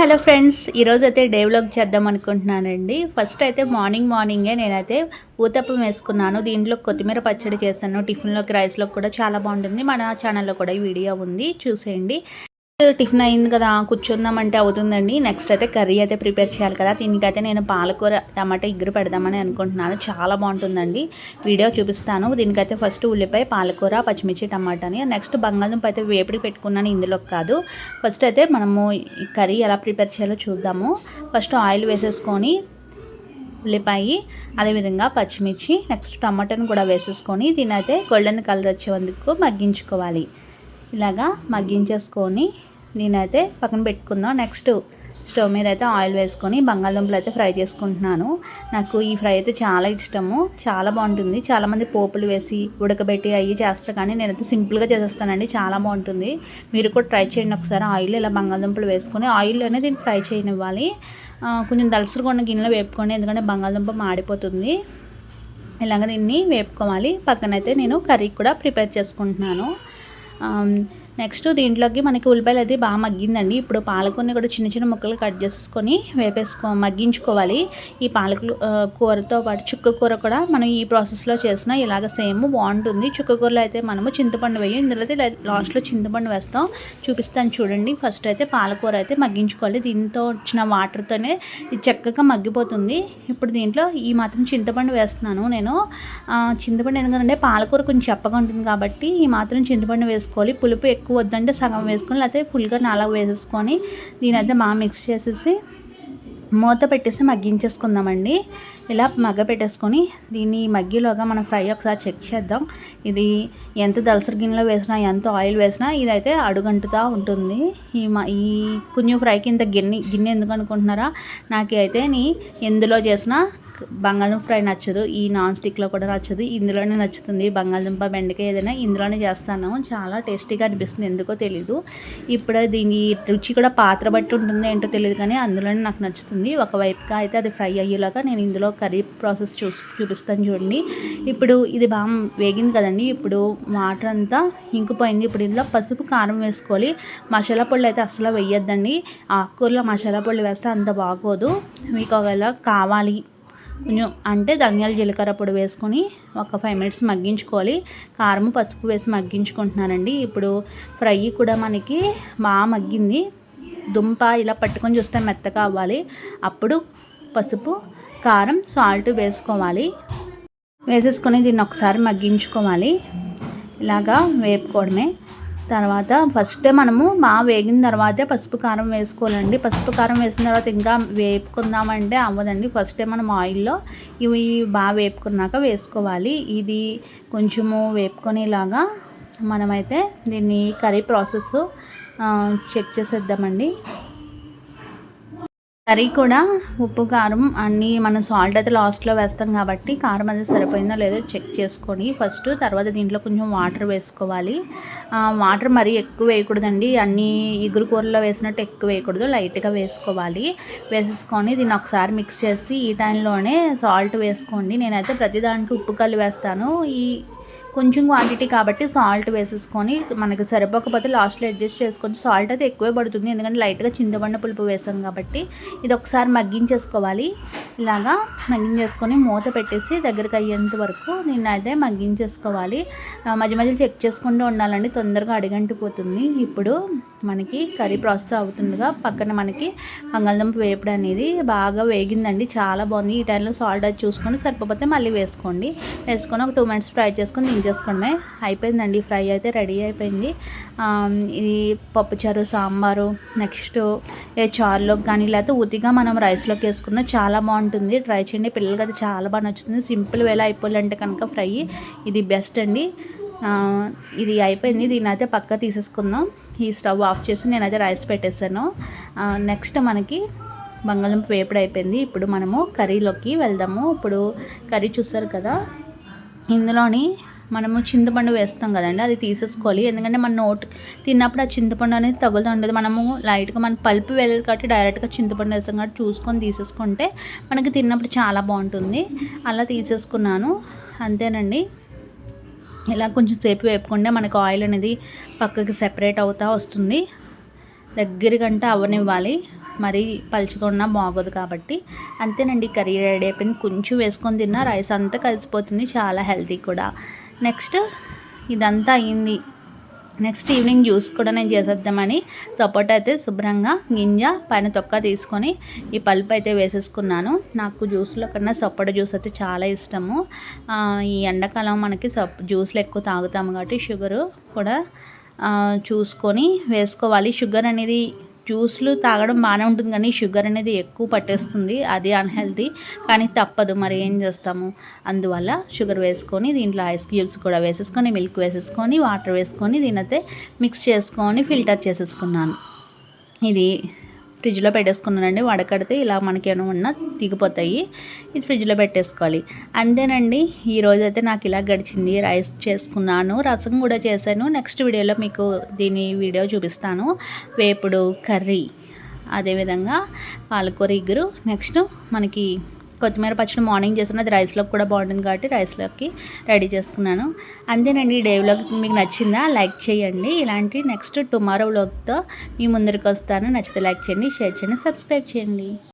Hello friends ఈరోజు అయితే day vlog చేద్దాం అనుకుంటున్నానండి. ఫస్ట్ అయితే మార్నింగ్ మార్నింగే నేనైతే ఊతప్పం వేసుకున్నాను. దీంట్లో కొత్తిమీర పచ్చడి చేశాను. టిఫిన్లోకి రైస్లోకి కూడా చాలా బాగుంటుంది. మన ఛానల్లో కూడా ఈ వీడియో ఉంది. చూసేయండి. టిఫిన్ అయింది కదా కూర్చుందామంటే అవుతుందండి. నెక్స్ట్ అయితే కర్రీ అయితే ప్రిపేర్ చేయాలి కదా. దీనికైతే నేను పాలకూర టమాటా ఇగ్గురు పెడదామని అనుకుంటున్నాను. చాలా బాగుంటుందండి. వీడియో చూపిస్తాను. దీనికైతే ఫస్ట్ ఉల్లిపాయ పాలకూర పచ్చిమిర్చి టమాటాని. నెక్స్ట్ బంగాళదుంప అయితే వేపిడి పెట్టుకున్నాను ఇందులో కాదు. ఫస్ట్ అయితే మనము ఈ కర్రీ ఎలా ప్రిపేర్ చేయాలో చూద్దాము. ఫస్ట్ ఆయిల్ వేసేసుకొని ఉల్లిపాయ అదేవిధంగా పచ్చిమిర్చి నెక్స్ట్ టమాటాను కూడా వేసేసుకొని దీని అయితే గోల్డెన్ కలర్ వచ్చేందుకు మగ్గించుకోవాలి. ఇలాగా మగ్గించేసుకొని నేనైతే పక్కన పెట్టుకుందాం. నెక్స్ట్ స్టవ్ మీద అయితే ఆయిల్ వేసుకొని బంగాళదుంపలు అయితే ఫ్రై చేసుకుంటున్నాను. నాకు ఈ ఫ్రై అయితే చాలా ఇష్టము. చాలా బాగుంటుంది. చాలామంది పోపులు వేసి ఉడకబెట్టి అవి చేస్తారు కానీ నేనైతే సింపుల్గా చేసేస్తానండి. చాలా బాగుంటుంది. మీరు కూడా ట్రై చేయండి ఒకసారి. ఆయిల్ ఇలా బంగాళదుంపలు వేసుకొని ఆయిల్ అనేది దీన్ని ఫ్రై చేయనివ్వాలి. కొంచెం దలసరిగా గిన్నెలో వేపుకోండి ఎందుకంటే బంగాళదుంప మాడిపోతుంది. ఇలాగ దీన్ని వేపుకోవాలి. పక్కనైతే నేను కర్రీ కూడా ప్రిపేర్ చేసుకుంటున్నాను. నెక్స్ట్ దీంట్లోకి మనకి ఉల్లిపాయలు అయితే బాగా మగ్గిందండి. ఇప్పుడు పాలకూరని కూడా చిన్న చిన్న ముక్కలు కట్ చేసుకొని వేపేసుకో మగ్గించుకోవాలి. ఈ పాలకులు కూరతో పాటు చుక్క కూర కూడా మనం ఈ ప్రాసెస్లో చేసిన ఇలాగ సేమ్ బాగుంటుంది. చుక్క కూరలో అయితే మనము చింతపండు వేయం ఇందులో అయితే లాస్ట్లో చింతపండు వేస్తాం. చూపిస్తాను చూడండి. ఫస్ట్ అయితే పాలకూర అయితే మగ్గించుకోవాలి. దీంతో వచ్చిన వాటర్తోనే చక్కగా మగ్గిపోతుంది. ఇప్పుడు దీంట్లో ఈ మాత్రం చింతపండు వేస్తున్నాను నేను. చింతపండు ఎందుకంటే పాలకూర కొంచెం చెప్పగా ఉంటుంది కాబట్టి ఈ మాత్రం చింతపండు వేసుకోవాలి పులుపు ఎక్కువ వద్దంటే సగం వేసుకొని లేకపోతే ఫుల్గా నాలుగు వేసేసుకొని దీని అయితే బాగా మిక్స్ చేసేసి మూత పెట్టేసి మగ్గించేసుకుందామండి. ఇలా మగ్గ పెట్టేసుకొని దీన్ని మగ్గిలోగా మనం ఫ్రై ఒకసారి చెక్ చేద్దాం. ఇది ఎంత దలసరి గిన్నెలో వేసినా ఎంత ఆయిల్ వేసినా ఇదైతే అడుగంటుతూ ఉంటుంది. ఈ ఈ కొంచెం ఫ్రైకి ఇంత గిన్నె గిన్నె ఎందుకు అనుకుంటున్నారా? నాకు అయితే నీ ఎందులో చేసినా బంగాళదుంప ఫ్రై నచ్చదు. ఈ నాన్ స్టిక్లో కూడా నచ్చదు. ఇందులోనే నచ్చుతుంది. బంగాళదుంప బెండకాయ ఏదైనా ఇందులోనే చేస్తాను. చాలా టేస్టీగా అనిపిస్తుంది. ఎందుకో తెలీదు. ఇప్పుడు దీని రుచి కూడా పాత్ర బట్టి ఉంటుంది. ఏంటో తెలియదు కానీ అందులోనే నాకు నచ్చుతుంది. ఒకవైపుగా అయితే అది ఫ్రై అయ్యేలాగా నేను ఇందులో కర్రీ ప్రాసెస్ చూ చూపిస్తాను చూడండి. ఇప్పుడు ఇది బాగా వేగింది కదండి. ఇప్పుడు వాటర్ అంతా ఇంకిపోయింది. ఇప్పుడు ఇందులో పసుపు కారం వేసుకోవాలి. మసాలా పొడి అయితే అసలు వేయొద్దండి. ఆకుకూరలో మసాలా పొడి వేస్తే అంత బాగోదు. మీకు ఒకవేళ కావాలి కొంచెం అంటే ధనియాల జీలకర్ర పొడి వేసుకొని ఒక ఫైవ్ మినిట్స్ మగ్గించుకోవాలి. కారం పసుపు వేసి మగ్గించుకుంటున్నానండి. ఇప్పుడు ఫ్రై కూడా మనకి బాగా మగ్గింది. దుంప ఇలా పట్టుకొని చూస్తే మెత్తగా అవ్వాలి. అప్పుడు పసుపు కారం సాల్ట్ వేసుకోవాలి. వేసేసుకొని దీన్ని ఒకసారి మగ్గించుకోవాలి. ఇలాగా వేపుకోవడమే. తర్వాత ఫస్ట్ మనము బాగా వేగిన తర్వాతే పసుపు కారం వేసుకోవాలండి. పసుపు కారం వేసిన తర్వాత ఇంకా వేపుకుందామంటే అవ్వదండి. ఫస్టే మనం ఆయిల్లో ఇవి బాగా వేపుకున్నాక వేసుకోవాలి. ఇది కొంచెము వేపుకునేలాగా మనమైతే దీన్ని కర్రీ ప్రాసెస్ చెక్ చేసేద్దామండి. కర్రీ కూడా ఉప్పు కారం అన్నీ మనం సాల్ట్ అయితే లాస్ట్లో వేస్తాం కాబట్టి కారం అది సరిపోయిందో లేదో చెక్ చేసుకొని ఫస్ట్ తర్వాత దీంట్లో కొంచెం వాటర్ వేసుకోవాలి. వాటర్ మరీ ఎక్కువ వేయకూడదండి. అన్నీ ఇగురు కూరలో వేసినట్టు ఎక్కువ వేయకూడదు. లైట్గా వేసుకోవాలి. వేసేసుకొని దీన్ని ఒకసారి మిక్స్ చేసి ఈ టైంలోనే సాల్ట్ వేసుకోండి. నేనైతే ప్రతి దాంట్లో ఉప్పు కల్లు వేస్తాను. ఈ కొంచెం క్వాంటిటీ కాబట్టి సాల్ట్ వేసేసుకొని మనకి సరిపోకపోతే లాస్ట్లో అడ్జస్ట్ చేసుకొని సాల్ట్ అయితే ఎక్కువే పడుతుంది. ఎందుకంటే లైట్గా చింతపండు పులుపు వేసాం కాబట్టి ఇది ఒకసారి మగ్గించేసుకోవాలి. ఇలాగా మగ్గించేసుకొని మూత పెట్టేసి దగ్గరికి అయ్యేంత వరకు అయితే మగ్గించేసుకోవాలి. మధ్య మధ్యలో చెక్ చేసుకుంటూ ఉండాలండి. తొందరగా అడిగంటిపోతుంది ఇప్పుడు మనకి కర్రీ ప్రాసెస్ అవుతుండగా పక్కన మనకి బంగాళదుంప వేపుడు అనేది బాగా వేగిందండి. చాలా బాగుంది. ఈ టైంలో సాల్ట్ అది చూసుకొని సరిపోతే మళ్ళీ వేసుకోండి. వేసుకొని ఒక టూ మినిట్స్ ఫ్రై చేసుకొని దించేసుకోవడమే అయిపోయిందండి ఫ్రై అయితే రెడీ అయిపోయింది. ఇది పప్పుచారు సాంబారు నెక్స్ట్ ఏ చారులోకి కానీ లేకపోతే ఉతిగా మనం రైస్లోకి వేసుకున్న చాలా బాగుంటుంది. ట్రై చేయండి పిల్లలకి అది చాలా బాగా నచ్చుతుంది. సింపుల్ వేలా అయిపోయాలంటే కనుక ఫ్రై ఇది బెస్ట్ అండి. ఇది అయిపోయింది. దీని అయితే పక్క తీసేసుకుందాం. ఈ స్టవ్ ఆఫ్ చేసి నేనైతే రైస్ పెట్టేసాను నెక్స్ట్ మనకి బంగాళదుంప వేపుడు అయిపోయింది. ఇప్పుడు మనము కర్రీలోకి వెళ్దాము. ఇప్పుడు కర్రీ చూస్తారు కదా ఇందులోని మనము చింతపండు వేస్తాం కదండి అది తీసేసుకోవాలి. ఎందుకంటే మన నోట్ తిన్నప్పుడు ఆ చింతపండు అనేది తగులుతూ ఉండదు మనము లైట్గా మన పల్పు వెళ్ళదు కాబట్టి డైరెక్ట్గా చింతపండు వేస్తాం కాబట్టి చూసుకొని తీసేసుకుంటే మనకి తిన్నప్పుడు చాలా బాగుంటుంది. అలా తీసేసుకున్నాను. అంతేనండి. ఇలా కొంచెం సేపు వేపుకుంటే మనకు ఆయిల్ అనేది పక్కకి సెపరేట్ అవుతూ వస్తుంది. దగ్గరకంటే అవనివ్వాలి. మరీ పలుచుకున్నా బాగోదు కాబట్టి. అంతేనండి. కర్రీ రెడీ అయిపోయింది. కొంచెం వేసుకొని తిన్నా రైస్ అంతా కలిసిపోతుంది. చాలా హెల్తీ కూడా. నెక్స్ట్ ఇదంతా అయింది. నెక్స్ట్ ఈవినింగ్ జ్యూస్ కూడా నేను చేసేద్దామని సపోటా అయితే శుభ్రంగా గింజ పైన తొక్క తీసుకొని ఈ పల్ప్ అయితే వేసేసుకున్నాను. నాకు జ్యూస్లో కన్నా సపోటా జ్యూస్ అయితే చాలా ఇష్టము. ఈ ఎండాకాలం మనకి సప్ జ్యూస్లు ఎక్కువ తాగుతాము కాబట్టి షుగరు కూడా చూసుకొని వేసుకోవాలి. షుగర్ అనేది జ్యూస్లు తాగడం బాగానే ఉంటుంది కానీ షుగర్ అనేది ఎక్కువ పట్టేస్తుంది అది అన్హెల్తీ కానీ తప్పదు మరి ఏం చేస్తాము? అందువల్ల షుగర్ వేసుకొని దీంట్లో ఐస్ క్యూబ్స్ కూడా వేసేసుకొని మిల్క్ వేసేసుకొని వాటర్ వేసుకొని దీనైతే మిక్స్ చేసుకొని ఫిల్టర్ చేసేసుకున్నాను. ఇది ఫ్రిడ్జ్లో పెట్టేసుకున్నానండి. వడకడితే ఇలా మనకి ఏమైనా ఉన్నా దిగిపోతాయి ఇది ఫ్రిడ్జ్లో పెట్టేసుకోవాలి. అంతేనండి. ఈరోజు అయితే నాకు ఇలా గడిచింది. రైస్ చేసుకున్నాను. రసం కూడా చేశాను. నెక్స్ట్ వీడియోలో మీకు దీని వీడియో చూపిస్తాను. వేపుడు కర్రీ. అదేవిధంగా పాలకూర ఇగురు. నెక్స్ట్ మనకి కొత్తిమీర పచ్చడి మార్నింగ్ చేసిన అది రైస్లోకి కూడా బాగుంటుంది కాబట్టి రైస్లోకి రెడీ చేసుకున్నాను. అంతేనండి ఈ డే వ్లాగ్ మీకు నచ్చిందా లైక్ చేయండి. ఇలాంటి నెక్స్ట్ టుమారో వ్లాగ్తో మీ ముందరికి వస్తాను. నచ్చితే లైక్ చేయండి షేర్ చేయండి సబ్స్క్రైబ్ చేయండి.